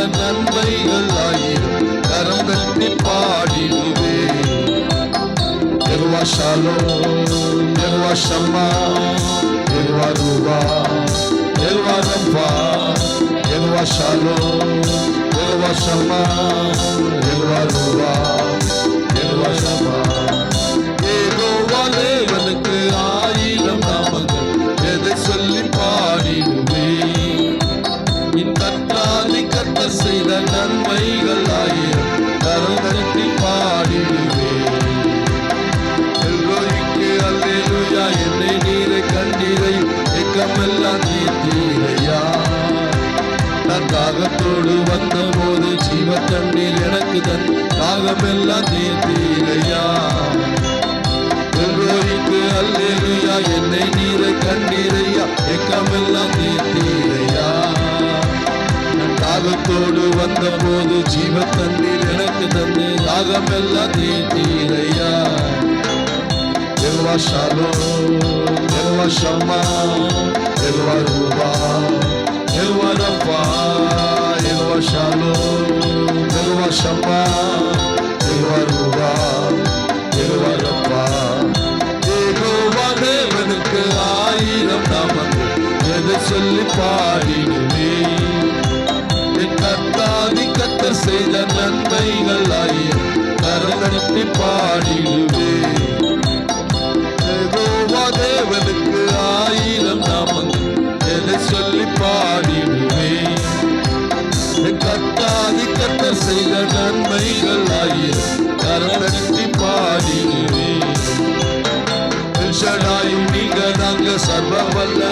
செய்த நன்மைகள் ஆயிரம். கரம் கட்டி பாடிடுவே. எருவா ஷாலோ எருவா ஷம்மா எருவா ரூபா எருவா ரம்பா எருவா ஷாலோ எருவா ஷம்மா எருவா ரூபா. தாகமெல்லாம் தீர்த்தீரையா எல்லோருக்கு அல்லேலூயா என்னை நீர கண்டீரையா எக்கமெல்லாம் தீர்த்தீரையா நான் வந்த போது ஜீவ தண்ணீர் எனக்கு தந்து தாகமெல்லாம் தீர்த்தீரையா எல்வா ஷாலோ எல்வா ஷம்மா எல்வா ரூபா எல்வா ரப்பா எல்வா ஷாலோ எல்வா ஷம்மா. சொல்லி பாடிடுவே என் கத்தாதி கத்த செய்த நன்மைகள் ஆயிரம். கரங்கட்டி பாடிடுவே யெகோவா தேவனுக்கு ஆயிரம் நாமங்கள். எதை சொல்லி பாடிடுவே என் கத்தாதி கத்த செய்த நன்மைகள் ஆயிரம். கரங்கட்டி பாடிடுவே எல்ஷடாயும் நீங்க நாங்க சர்வ வல்ல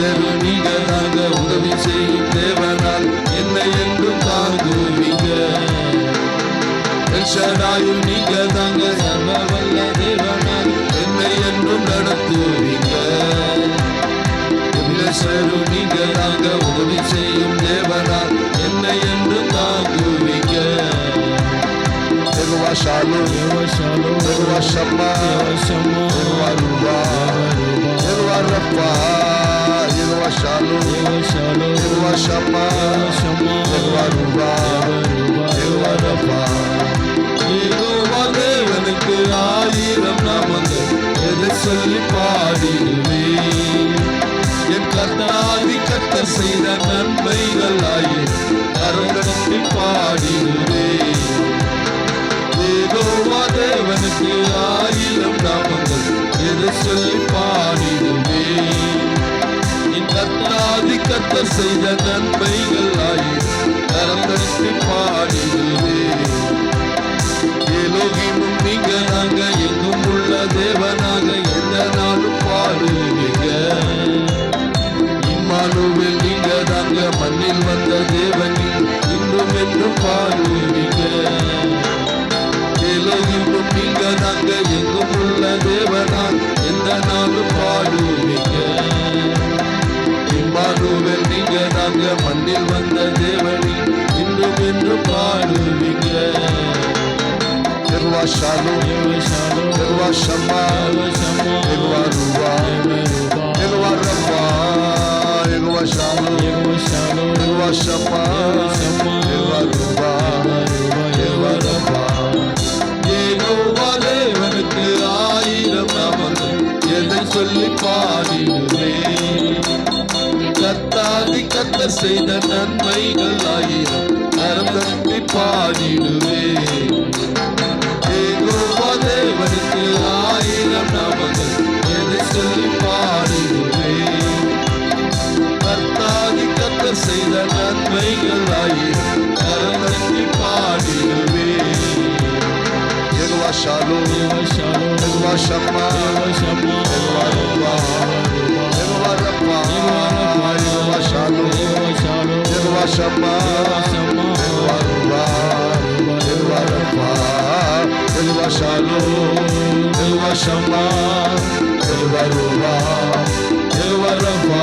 நாங்க உதவி செய்யும் தேவனால் என்னை என்றும் தாங்குவீங்க. எல்ஷடாயும் நீங்க நாங்க சர்வ வல்ல தேவனால் என்னை என்றும் நடத்துவீங்க. எபிலேசரு நீங்க நாங்க உதவி செய்யும் தேவனால் என்னை என்றும் தாங்குவீங்க. Yehovah Shalom, Yehovah Shammah, Yehovah Ruba, Yehovah Rapha, Yehovah Shalom, Yehovah Shammah, Yehovah Ruba, Yehovah Rapha. Jehovah தேவனுக்கு ஆயிரம் நாமங்கள் எதை சொல்லி பாடிடுவே என் கத்தாதி கத்த செய்த நன்மைகள் ஆயிரம் கரங்கட்டி பாடிடுவே தேவனுக்கு ஆயிரம் நாமங்கள் எதை சொல்லி செய்த நன்மைகள் ஆயிரம் கரங்கட்டி பாடிடுவே எலோகிமும் நீங்க நாங்க எங்கும் உள்ள தேவனாக எந்த நாளும் பாடுவீங்க. இம்மானுவில் நீங்க தாங்க மண்ணில் வந்த தேவனில் இன்னும் என்றும் பாடுவீங்க. எலோகிமும் நீங்க தாங்க எங்கும் உள்ள தேவனால் எந்த நாளும் பாடுவீங்க. Shalom, Elwa Shammah, Elwa ruwa, Elwa Rapha, Elwa Shalom, Elwa Shammah, Elwa ruwa, Elwa Rapha. Jehovah தேவனுக்கு ஆயிரம் நாமங்கள் எதை சொல்லி பாடிடுவே கத்தாதி கத்த செய்த நன்மைகள் ஆயிரம் கரம் தட்டி பாடிடுவே நன்மைகள் ஆயிரம் கரம் தட்டி பாடிடுவே யெகோவா ஷாலோம் யெகோவா ஷம்மா யெகோவா ரூபா யெகோவா ரப்பா யெகோவா ஷாலோம் யெகோவா ஷம்மா யெகோவா ரூபா யெகோவா ரப்பா யெகோவா ஷாலோம் யெகோவா ஷம்மா யெகோவா ரூபா யெகோவா ரப்பா